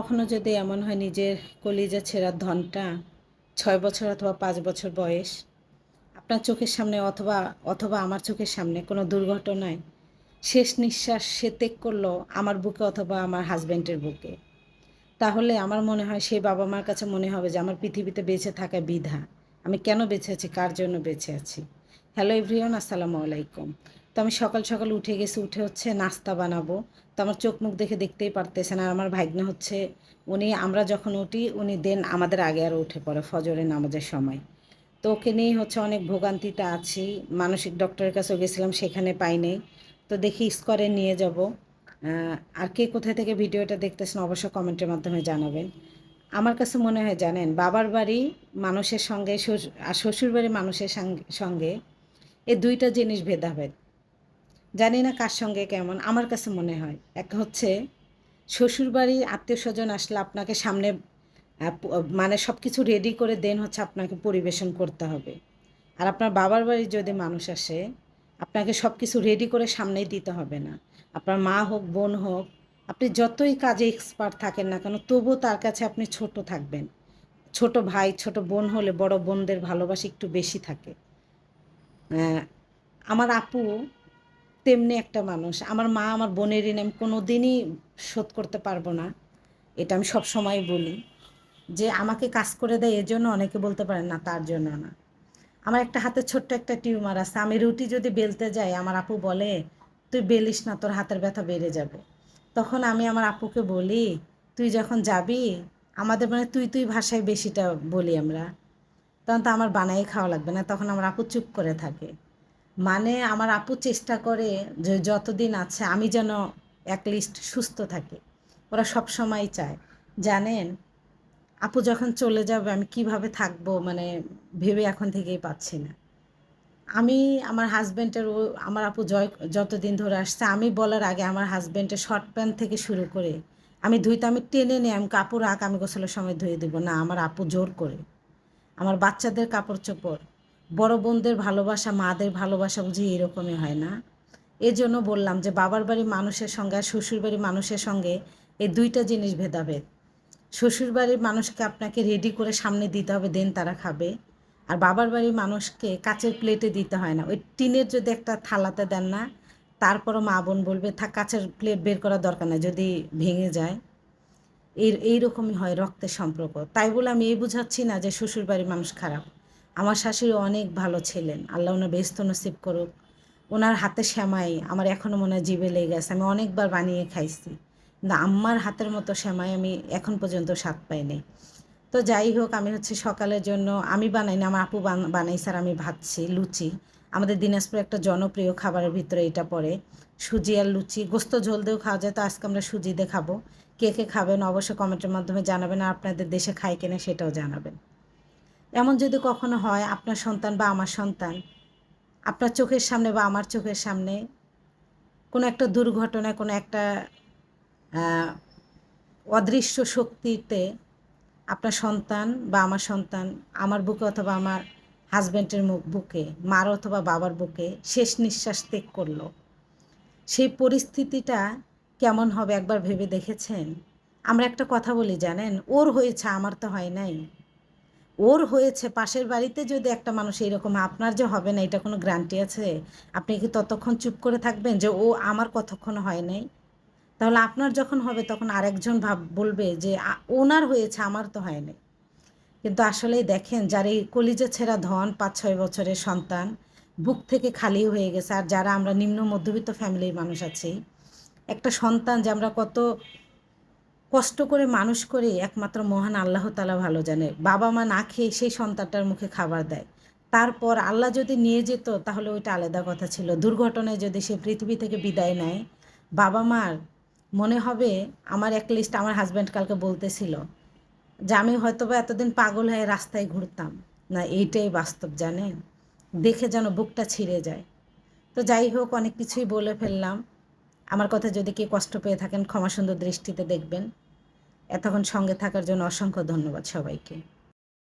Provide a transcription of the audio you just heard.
কখনো যদি এমন হয় নিজের কলিজা ছেঁড়ার ধনটা ছয় বছর অথবা পাঁচ বছর বয়স, আপনার চোখের সামনে অথবা অথবা আমার চোখের সামনে কোনো দুর্ঘটনায় শেষ নিঃশ্বাস সে ত্যাগ করল আমার বুকে অথবা আমার হাজব্যান্ডের বুকে, তাহলে আমার মনে হয় সেই বাবা মার কাছে মনে হবে যে আমার পৃথিবীতে বেঁচে থাকা বিধা। আমি কেন বেঁচে আছি? কার জন্য বেঁচে আছি? হ্যালো এভরিওয়ান আসসালামু আলাইকুম। তো আমি সকাল সকাল উঠে গেছি, উঠে হচ্ছে নাস্তা বানাবো। তো আমার চোখ মুখ দেখে দেখতেই পারতেছেন আর আমার ভাগ্নে হচ্ছে, উনি, আমরা যখন উঠি, উনি দেন আমাদের আগে আরও উঠে পড়ে ফজরের নামাজের সময়। তো ওকে নিয়েই হচ্ছে অনেক ভোগান্তিতে আছি, মানসিক ডক্টরের কাছেও গেছিলাম, সেখানে পাই নেই। তো দেখি স্কোয়ারে নিয়ে যাব। আর কে কোথা থেকে ভিডিওটা দেখতেছেন অবশ্য কমেন্টের মাধ্যমে জানাবেন। আমার কাছে মনে হয় জানেন, বাবার বাড়ি মানুষের সঙ্গে আর শ্বশুর বাড়ি মানুষের সঙ্গে এই দুইটা জিনিস ভেদাভেদ। জানি না কার সঙ্গে কেমন, আমার কাছে মনে হয়। এক হচ্ছে, শ্বশুরবাড়ি আত্মীয় স্বজন আসলে আপনাকে সামনে মানে সব কিছু রেডি করে দেন হচ্ছে আপনাকে পরিবেশন করতে হবে। আর আপনার বাবার বাড়ি যদি মানুষ আসে, আপনাকে সব কিছু রেডি করে সামনেই দিতে হবে না। আপনার মা হোক, বোন হোক, আপনি যতই কাজে এক্সপার্ট থাকেন না কেন, তবুও তার কাছে আপনি ছোট থাকবেন। ছোট ভাই, ছোট বোন হলে বড় বোনদের ভালোবাসা একটু বেশি থাকে। আমার আপু তেমনি একটা মানুষ। আমার মা আমার বোনের ঋণ আমি কোনো দিনই শোধ করতে পারব না। এটা আমি সব সময় বলি যে আমাকে কাজ করে দেয় এজন্য অনেকে বলতে পারেন না, তার জন্য না। আমার একটা হাতে ছোট্ট একটা টিউমার আছে। আমি রুটি যদি বেলতে যাই, আমার আপু বলে, তুই বেলিস না, তোর হাতের ব্যথা বেড়ে যাবে। তখন আমি আমার আপুকে বলি, তুই যখন যাবি, আমাদের মানে তুই তুই ভাষায় বেশিটা বলি আমরা। তখন তো আমার বানাই খাওয়া লাগবে না। তখন আমার আপু চুপ করে থাকে। মানে আমার আপু চেষ্টা করে যে যতদিন আছে আমি যেন লিস্ট সুস্থ থাকি। ওরা সব সময় চায়। জানেন, আপু যখন চলে যাবে আমি কীভাবে থাকব মানে ভেবে এখন থেকেই পাচ্ছি না। আমি আমার হাজব্যান্ডের ও, আমার আপু জয়, যতদিন ধরে আসছে, আমি বলার আগে আমার হাজব্যান্ডের শর্ট প্যান্ট থেকে শুরু করে, আমি ধুইতে, আমি টেনে নিই আমি কাপড় আঁক, আমি গোসলের সময় ধুয়ে দেবো। না, আমার আপু জোর করে। আমার বাচ্চাদের কাপড় চোপড় বড় বোনদের ভালোবাসা, মাদের ভালোবাসা বুঝি এরকমই হয় না? এই জন্য বললাম যে বাবার বাড়ির মানুষের সঙ্গে আর শ্বশুর শ্বশুরবাড়ির মানুষের সঙ্গে এই দুইটা জিনিস ভেদাভেদ। শ্বশুরবাড়ির মানুষকে আপনাকে রেডি করে সামনে দিতে হবে দেন তারা খাবে। আর বাবার বাড়ির মানুষকে কাচের প্লেটে দিতে হয় না। ওই টিনের যদি একটা থালাতে দেন না, তারপরও মা বোন বলবে, থাক, কাচের প্লেট বের করার দরকার নেই, যদি ভেঙে যায়। এই এইরকমই হয় রক্তের সম্পর্ক। তাই বলে আমি এই বুঝাচ্ছি না যে শ্বশুরবাড়ির মানুষ খারাপ। আমার শাশুড়ি অনেক ভালো ছিলেন। আল্লাহ ওনার ব্যস্ত নসিব করুক। ওনার হাতে শ্যামাই আমার এখনও মনে হয় জিভে লেগে গেছে আমি অনেকবার বানিয়ে খাইছি। কিন্তু আম্মার হাতের মতো শ্যামাই আমি এখন পর্যন্ত স্বাদ পাইনি তো যাই হোক, আমি হচ্ছে সকালের জন্য, আমি বানাই না, আমার আপু বানাই স্যার, আমি ভাবছি লুচি। আমাদের দিনাজপুর একটা জনপ্রিয় খাবারের ভিতরে এটা পড়ে। সুজি আর লুচি। গোস্ত ঝোল দিয়েও খাওয়া যায়, তো আজকে আমরা সুজি দিয়ে খাব। কে কে খাবেন অবশ্যই কমেন্টের মাধ্যমে জানাবেন, আর আপনাদের দেশে খাই কিনা সেটাও জানাবেন। এমন যদি কখনো হয় আপনার সন্তান বা আমার সন্তান, আপনার চোখের সামনে বা আমার চোখের সামনে কোনো একটা দুর্ঘটনায়, কোনো একটা অদৃশ্য শক্তিতে আপনার সন্তান বা আমার সন্তান, আমার বুকে অথবা আমার হাজব্যান্ডের মুখ বুকে, মার অথবা বাবার বুকে শেষ নিঃশ্বাস ত্যাগ করল, সেই পরিস্থিতিটা কেমন হবে একবার ভেবে দেখেছেন? আমরা একটা কথা বলি জানেন, ওর হয়েছে, আমার তো হয় নাই। ওর হয়েছে, পাশের বাড়িতে যদি একটা মানুষ এরকম, আপনার যে হবে না, এটা কোনো গ্যারান্টি আছে? আপনি কি ততক্ষণ চুপ করে থাকবেন যে ও আমার কতক্ষণ হয় নাই? তাহলে আপনার যখন হবে, তখন আরেকজন ভাব, বলবে যে ওনার হয়েছে, আমার তো হয় নাই। কিন্তু আসলেই দেখেন, যার এই কলিজা ছেঁড়া ধন পাঁচ ছয় বছরের সন্তান, বুক থেকে খালি হয়ে গেছে। আর যারা আমরা নিম্ন মধ্যবিত্ত ফ্যামিলির মানুষ আছি, একটা সন্তান যে আমরা কত কষ্ট করে মানুষ করে একমাত্র মহান আল্লাহ তালা ভালো জানে। বাবা মা না খেয়ে সেই সন্তানটার মুখে খাবার দেয়। তারপর আল্লাহ যদি নিয়ে যেত, তাহলে ওইটা আলাদা কথা ছিল। দুর্ঘটনায় যদি সে পৃথিবী থেকে বিদায় নেয়, বাবা মার মনে হবে, আমার এক লিস্ট আমার হাজব্যান্ড কালকে বলতেছিল যে, আমি হয়তো বা এতদিন পাগল হয়ে রাস্তায় ঘুরতাম। না, এইটাই বাস্তব, জানেন? দেখে যেন বুকটা ছিঁড়ে যায়। তো যাই হোক, অনেক কিছুই বলে ফেললাম। আমার কথা যদি কেউ কষ্ট পেয়ে থাকেন ক্ষমা সুন্দর দৃষ্টিতে দেখবেন। এতক্ষণ সঙ্গে থাকার জন্য অসংখ্য ধন্যবাদ সবাইকে।